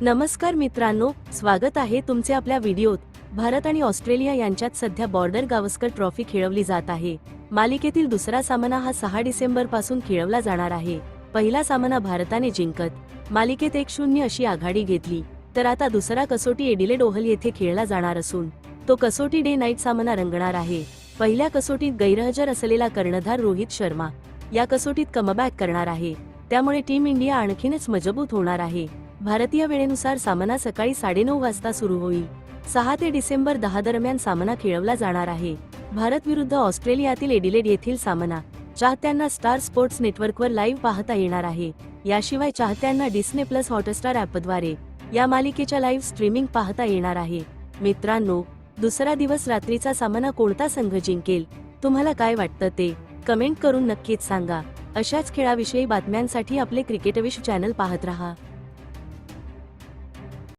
नमस्कार मित्रांनो स्वागत आहे तुमचे आपल्या व्हिडिओत. भारत आणि ऑस्ट्रेलिया यांच्यात सध्या बॉर्डर गावस्कर ट्रॉफी खेळवली जात आहे. मालिकेतील दुसरा सामना हा सहा डिसेंबरपासून खेळवला जाणार आहे. पहिला सामना भारताने जिंकत. मालिकेत एक शून्य अशी आघाडी घेतली. तर आता दुसरा कसोटी एडिलेड ओहल येथे खेळला जाणार असून तो कसोटी डे नाईट सामना रंगणार आहे. पहिल्या कसोटीत गैरहजर असलेला कर्णधार रोहित शर्मा या कसोटीत कमबॅक करणार आहे. त्यामुळे टीम इंडिया आणखीनच मजबूत होणार आहे. भारतीय वेळेनुसार सामना सकाळी साडेनऊ वाजता सुरू होईल. सहा ते डिसेंबर दहा दरम्यान सामना खेळवला जाणार आहे. भारत विरुद्ध ऑस्ट्रेलियातील एडिलेड येथील सामना चाहत्यांना स्टार स्पोर्ट्स नेटवर्कवर लाईव्ह पाहता येणार आहे. याशिवाय चाहत्यांना डिस्ने प्लस हॉटस्टार ॲपद्वारे या मालिकेच्या लाईव्ह स्ट्रीमिंग पाहता येणार आहे. मित्रांनो दुसरा दिवस रात्रीचा सामना कोणता संघ जिंकेल? तुम्हाला काय वाटतं ते कमेंट करून नक्कीच सांगा. अशाच खेळाविषयी बातम्यांसाठी आपले क्रिकेटविश चॅनल पाहत रहा.